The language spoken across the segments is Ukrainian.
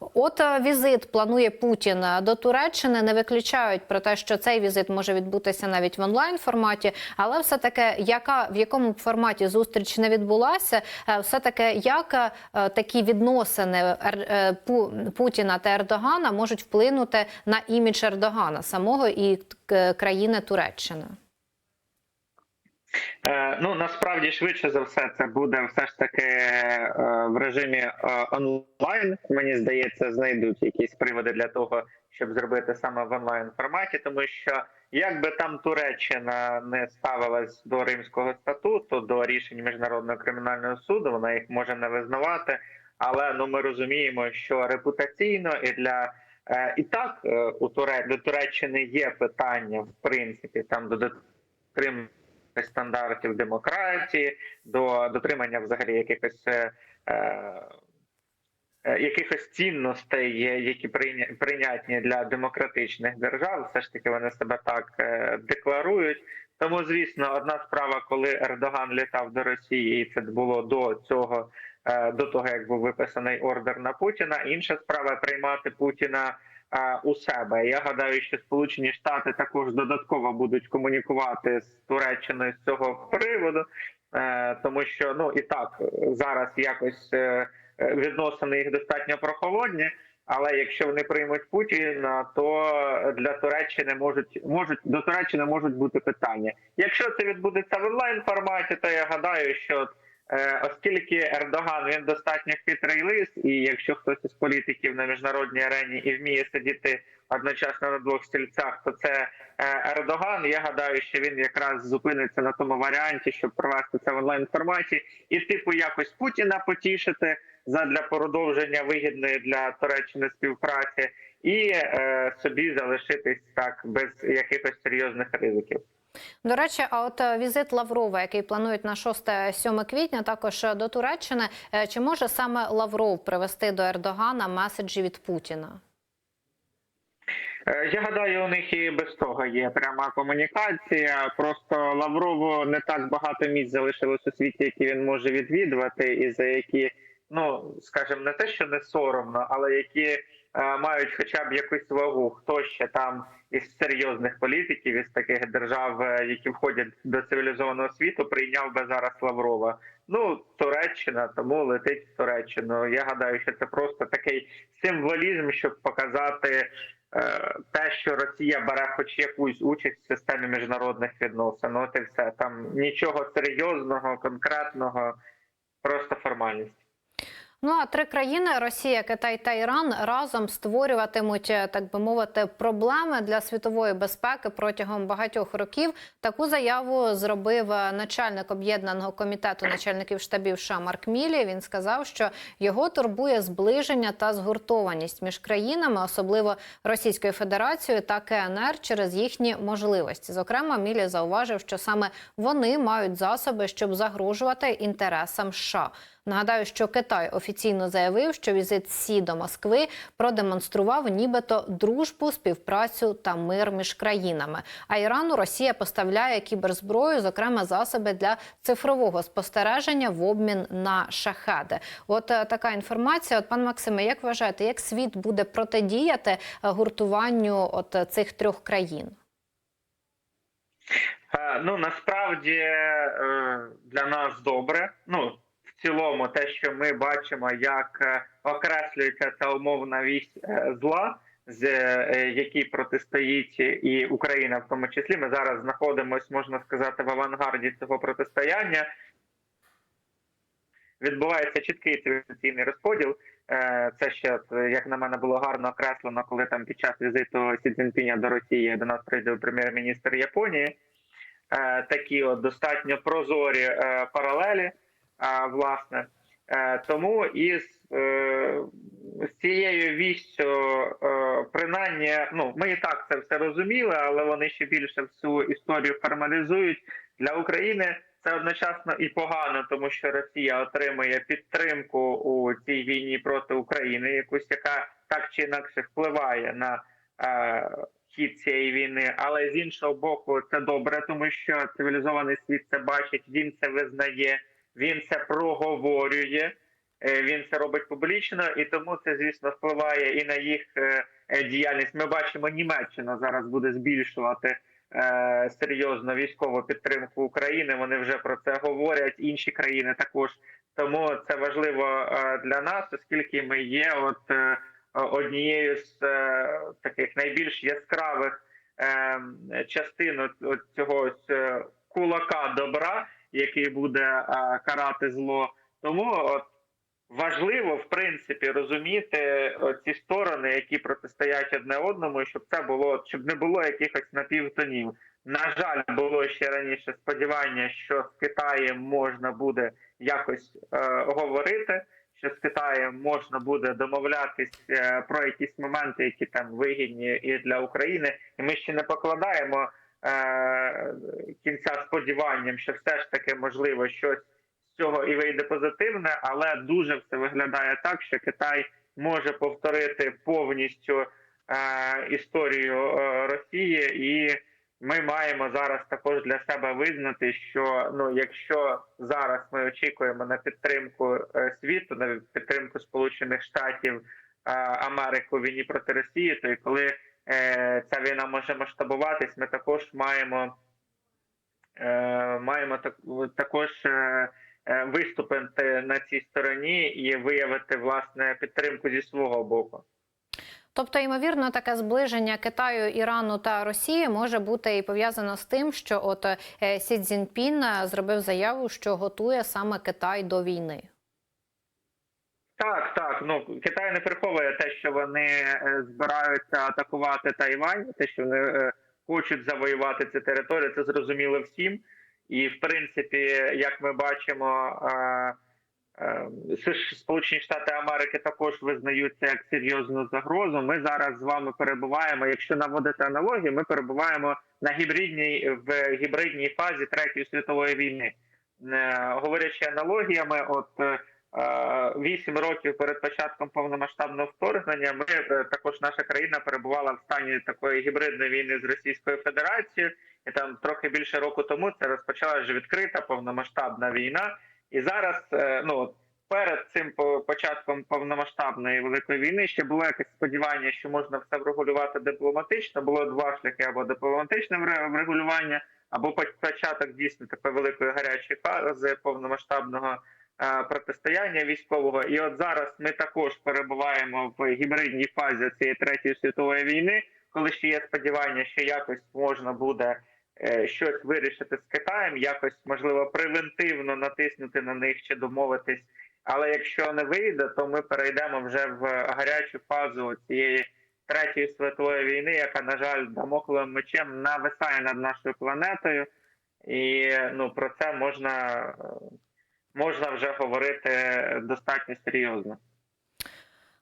От е, візит планує Путін до Туреччини. Не виключають про те, що цей візит може відбутися навіть в онлайн форматі, але все таки, яка в якому форматі зустріч не відбулася, все таки як е, такі відносини е, Путіна та Ердогана можуть вплинути на імідж Ердогана самого і е, країни Туреччини. Е, ну насправді швидше за все це буде все ж таки е, в режимі е, онлайн. Мені здається, знайдуть якісь приводи для того, щоб зробити саме в онлайн форматі, тому що як би там Туреччина не ставилась до Римського статуту, до рішень міжнародного кримінального суду, вона їх може не визнавати. Але ну ми розуміємо, що репутаційно і для і так у Туре до Туреччини є питання, в принципі, там до дотримання стандартів демократії, до дотримання взагалі якихось е, е, якихось цінностей, які прийня, прийнятні для демократичних держав. Все ж таки вони себе так е, декларують. Тому, звісно, одна справа, коли Ердоган літав до Росії, і це було до цього, е, до того як був виписаний ордер на Путіна. Інша справа приймати Путіна е, у себе. Я гадаю, що Сполучені Штати також додатково будуть комунікувати з Туреччиною з цього приводу, е, тому що ну і так зараз якось е, е, відносини їх достатньо прохолодні. Але якщо вони приймуть Путіна, то для Туреччини можуть можуть до Туреччини можуть бути питання. Якщо це відбудеться в онлайн форматі, то я гадаю, що е, оскільки Ердоган він достатньо хитрий лис, і якщо хтось із політиків на міжнародній арені і вміє сидіти одночасно на двох стільцях, то це е, Ердоган. Я гадаю, що він якраз зупиниться на тому варіанті, щоб провести це в онлайн форматі, і типу якось Путіна потішити задля продовження вигідної для Туреччини співпраці, і е, собі залишитись так без якихось серйозних ризиків. До речі, а от е, візит Лаврова, який планують на 6-7 квітня, також е, до Туреччини. Е, Чи може саме Лавров привести до Ердогана меседжі від Путіна? Я гадаю, у них і без того є пряма комунікація. Просто Лаврову не так багато місць залишилось у світі, які він може відвідувати, і за які, ну скажімо, не те, що не соромно, але які мають хоча б якусь вагу. Хто ще там із серйозних політиків із таких держав, е, які входять до цивілізованого світу, прийняв би зараз Лаврова. Ну, Туреччина, тому летить в Туреччину. Я гадаю, що це просто такий символізм, щоб показати е, те, що Росія бере хоч якусь участь в системі міжнародних відносин. От і все там нічого серйозного, конкретного, просто формальність. Ну а три країни Росія, Китай та Іран разом створюватимуть, е, так би мовити, проблеми для світової безпеки протягом багатьох років. Таку заяву зробив е, начальник об'єднаного комітету начальників штабів США Марк Мілі. Він сказав, що його турбує зближення та згуртованість між країнами, особливо Російською Федерацією та КНР, через їхні можливості. Зокрема, Мілі зауважив, що саме вони мають засоби, щоб загрожувати інтересам США. Нагадаю, що Китай офіційно заявив, що візит Сі до Москви продемонстрував нібито дружбу, співпрацю та мир між країнами. А Ірану Росія поставляє кіберзброю, зокрема засоби для цифрового спостереження в обмін на шахеди. От е, така інформація. От пан Максиме, як вважаєте, як світ буде протидіяти е, гуртуванню от е, цих трьох країн? Ну насправді для нас добре. Ну цілому, те, що ми бачимо, як е, окреслюється ця умовна вісь е, зла, з е, якій протистоїть і Україна, в тому числі, ми зараз знаходимося, можна сказати, в авангарді цього протистояння. Відбувається чіткий цивілізаційний розподіл. Це ще, як на мене, було гарно окреслено, коли там під час візиту Сі Цзіньпіня до Росії до нас прийде прем'єр-міністр Японії. Такі от достатньо прозорі паралелі. Власне. Е, Тому із е, з цією вістю, е, принаймні, ну ми і так це все розуміли, але вони ще більше всю історію формалізують для України. Це одночасно і погано, тому що Росія отримує підтримку у цій війні проти України, якусь яка так чи інакше впливає на е, хід цієї війни. Але з іншого боку, це добре, тому що цивілізований світ це бачить, він це визнає він це проговорює. е, він це робить публічно, і тому це, звісно, впливає і на їх е, е, діяльність. Ми бачимо, Німеччина зараз буде збільшувати серйозно військову підтримку України. Вони вже про це говорять. Інші країни також. Тому це важливо для нас, оскільки ми є от однією з таких найбільш яскравих е, частин цього кулака добра, який буде е, карати зло. Тому от важливо в принципі розуміти ці сторони, які протистоять одне одному, щоб це було щоб не було якихось напівтонів. На жаль, було ще раніше сподівання, що з Китаєм можна буде якось е, говорити, що з Китаєм можна буде домовлятись е, про якісь моменти, які там вигідні і для України, і ми ще не покладаємо е, кінця сподіванням, що все ж таки можливо щось з цього і вийде позитивне, але дуже все виглядає так, що Китай може повторити повністю е, історію е, Росії, і ми маємо зараз також для себе визнати, що ну якщо зараз ми очікуємо на підтримку е, світу, на підтримку Сполучених Штатів е, Америки у війні проти Росії, то і коли е, ця війна може масштабуватись, ми також маємо, е, маємо так, також. Е, е, Виступити на цій стороні і виявити власне підтримку зі свого боку. Тобто, ймовірно, таке зближення Китаю, Ірану та Росії може бути і пов'язано з тим, що от е, Сі Цзіньпін е, зробив заяву, що готує саме Китай до війни. Так, так. Ну Китай не приховує те, що вони е, збираються атакувати Тайвань, те, що вони е, хочуть завоювати цю територію, це зрозуміло всім. І в принципі, як ми бачимо, е, Сполучені Штати Америки також визнаються як серйозну загрозу. Ми зараз з вами перебуваємо. Якщо наводити аналогію, ми перебуваємо на гібридній в гібридній фазі третьої світової війни. Говорячи аналогіями, от. Вісім років перед початком повномасштабного вторгнення ми е, також наша країна перебувала в стані такої гібридної війни з Російською Федерацією, і там трохи більше року тому це розпочалася вже відкрита повномасштабна війна. І зараз, е, ну перед цим по- початком повномасштабної великої війни ще було якесь сподівання, що можна все врегулювати дипломатично. Було два шляхи або дипломатичне вре- врегулювання, або початок дійсно такої великої гарячої фази повномасштабного протистояння військового. І от зараз ми також перебуваємо в гібридній фазі цієї третьої світової війни, коли ще є сподівання, що якось можна буде е, щось вирішити з Китаєм, якось можливо превентивно натиснути на них чи домовитись. Але якщо не вийде, то ми перейдемо вже в гарячу фазу цієї третьої світової війни, яка на жаль дамокловим мечем нависає над нашою планетою, і ну про це можна, е, можна вже говорити достатньо серйозно.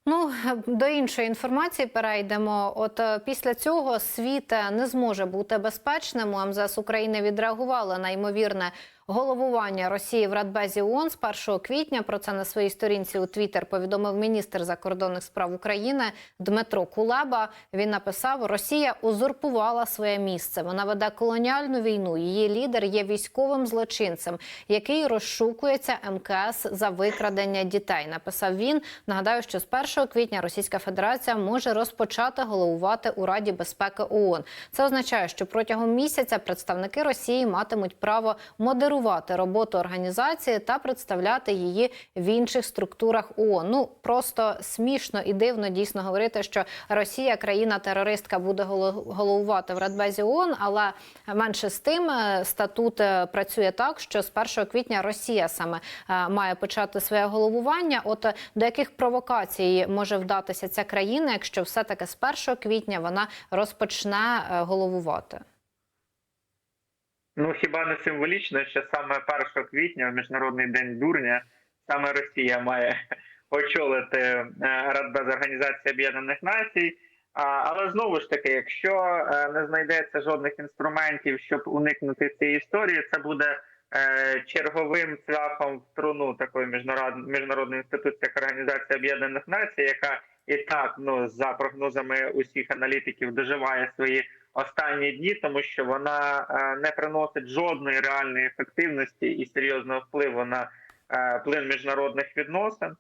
Ну до іншої інформації перейдемо. От е, після цього світ е, не зможе бути безпечним. МЗС України відреагували на ймовірне головування Росії в Радбезі ООН з 1 квітня. Про це на своїй сторінці у Твіттер повідомив міністр закордонних справ України Дмитро Кулеба. Він написав: Росія узурпувала своє місце. Вона веде колоніальну війну. Її лідер є військовим злочинцем, який розшукується МКС за викрадення дітей. Написав він. Нагадаю, що з 1 квітня Російська Федерація може розпочати головувати у Раді безпеки ООН. Це означає, що протягом місяця представники Росії матимуть право модерувати роботу організації та представляти її в інших структурах ООН. Ну просто смішно і дивно дійсно говорити, що Росія, країна-терористка, буде голо- головувати в Радбезі ООН, але менше з тим е, статут е, працює так, що з 1 квітня Росія саме е, має почати своє головування. От до яких провокацій може вдатися ця країна, якщо все таки з 1 квітня вона розпочне головувати? Ну хіба не символічно, що саме 1 квітня, міжнародний день дурня, саме Росія має очолити е, Радбез Організації Об'єднаних Націй. Але знову ж таки, якщо е, не знайдеться жодних інструментів, щоб уникнути цієї історії, це буде е, черговим цвяхом в труну такої міжнарод- міжнародної інституції, як Організація Об'єднаних Націй, яка і так, ну за прогнозами усіх аналітиків, доживає свої останні дні, тому що вона е, не приносить жодної реальної ефективності і серйозного впливу на е, плин міжнародних відносин.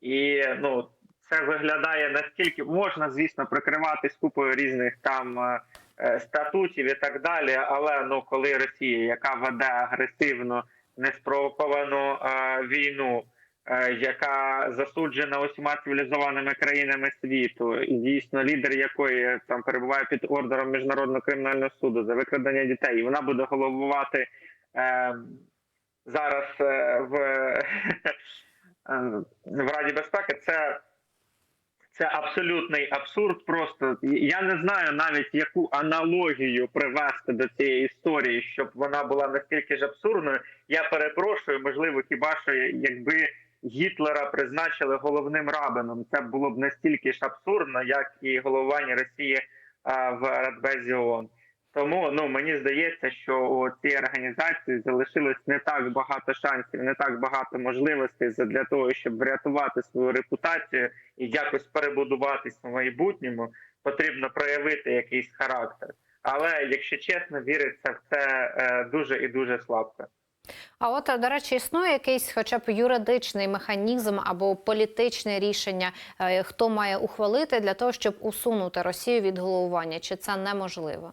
І ну це виглядає настільки можна, звісно, прикриватись купою різних там е, статутів і так далі. Але ну коли Росія, яка веде агресивну, неспровоковану війну, яка засуджена усіма цивілізованими країнами світу, і дійсно лідер якої там перебуває під ордером міжнародного кримінального суду за викрадення дітей, і вона буде головувати е, зараз е, в, е, в Раді безпеки. Це це абсолютний абсурд. Просто я не знаю навіть яку аналогію привести до цієї історії, щоб вона була настільки ж абсурдною. Я перепрошую, можливо, хіба що якби Гітлера призначили головним рабином, це було б настільки ж абсурдно, як і головування Росії в Радбезі ООН. Тому ну мені здається, що у цій організації залишилось не так багато шансів, не так багато можливостей для того, щоб врятувати свою репутацію і якось перебудуватись в майбутньому. Потрібно проявити якийсь характер. Але якщо чесно, віриться в це е, дуже і дуже слабко. А от, до речі, існує якийсь, хоча б юридичний механізм або політичне рішення, е, хто має ухвалити для того, щоб усунути Росію від головування? Чи це неможливо?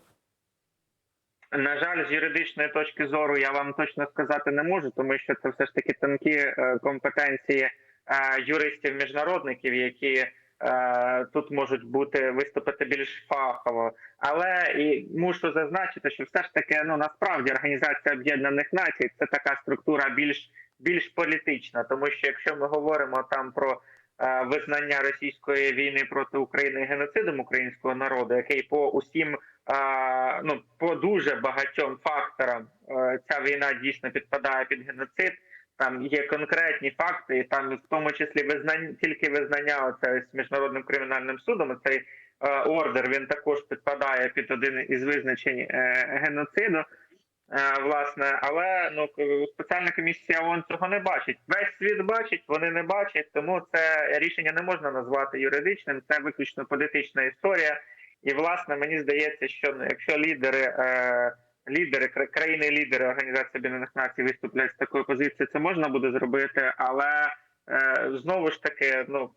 На жаль, з юридичної точки зору я вам точно сказати не можу, тому що це все ж таки тонкі е, компетенції е, юристів-міжнародників, які е, тут можуть бути виступити більш фахово. Але і мушу зазначити, що все ж таки ну насправді Організація Об'єднаних Націй це така структура більш більш політична, тому що якщо ми говоримо там про е, визнання російської війни проти України геноцидом українського народу, який по усім а, ну по дуже багатьом факторам е, ця війна дійсно підпадає під геноцид. Там є конкретні факти, і там в тому числі визнання тільки визнання оце з міжнародним кримінальним судом. Цей е, ордер він також підпадає під один із визначень е, геноциду. Е, власне, але ну спеціальна комісія ООН цього не бачить. Весь світ бачить, вони не бачать, тому це рішення не можна назвати юридичним. Це виключно політична історія. І власне мені здається, що ну, якщо лідери е, лідери країни-лідери Організації Об'єднаних Націй виступлять з такою позицією, це можна буде зробити, але е, знову ж таки, ну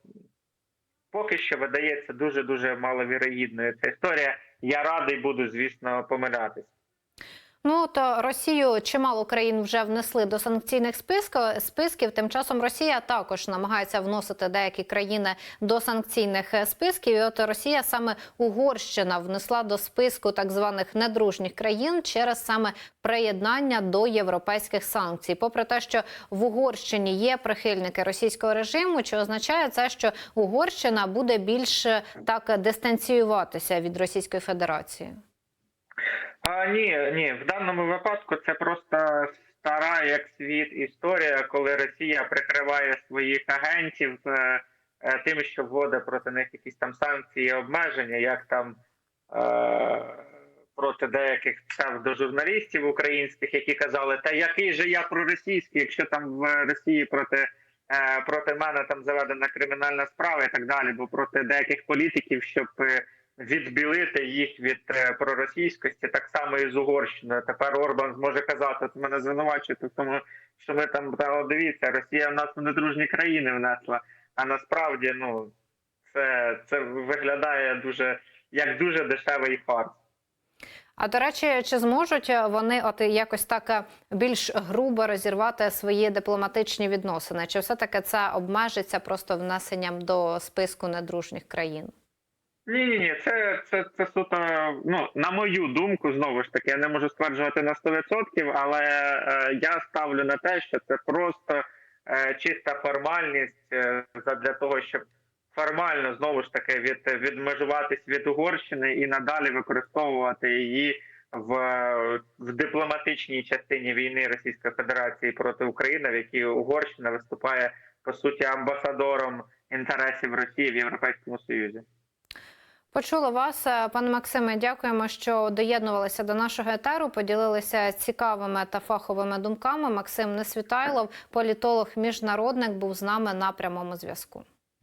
поки що видається дуже дуже маловірогідною ця історія. Я радий буду, звісно, помилятись. Ну то Росію чимало країн вже внесли до санкційних списків. Тим часом Росія також намагається вносити деякі країни до санкційних списків. І От Росія саме Угорщина внесла до списку так званих недружніх країн через саме приєднання до європейських санкцій. Попри те, що в Угорщині є прихильники російського режиму, чи означає це, що Угорщина буде більш так дистанціюватися від Російської Федерації? А, Ні, ні, в даному випадку це просто стара як світ історія, коли Росія прикриває своїх агентів е, е, тим, що вводить проти них якісь там санкції, обмеження, як там е, проти деяких псевдожурналістів українських, які казали, та який же я проросійський, якщо там в Росії проти. Е, проти мене там заведена кримінальна справа і так далі, бо проти деяких політиків, щоб е, відбілити їх від е, проросійськості, так само і з Угорщиною. Тепер Орбан зможе казати, от мене звинувачуєте в тому, що ми там та, дивіться, Росія в нас в недружні країни внесла. А насправді, ну це, це виглядає дуже як дуже дешевий фарс. А до речі, чи зможуть вони от якось так більш грубо розірвати свої дипломатичні відносини? Чи все таки це обмежиться просто внесенням до списку недружніх країн? Ні, ні, ні, це це, це суто. Ну на мою думку, знову ж таки, я не можу стверджувати на 100%, але е, я ставлю на те, що це просто е, чиста формальність е, для того, щоб формально знову ж таки від відмежуватись від Угорщини і надалі використовувати її в, в дипломатичній частині війни Російської Федерації проти України, в якій Угорщина виступає по суті амбасадором інтересів Росії в Європейському Союзі. Почула вас, е, пане Максиме. Дякуємо, що доєднувалися до нашого етеру. Поділилися цікавими та фаховими думками. Максим Несвітайлов, політолог, міжнародник, був з нами на прямому зв'язку.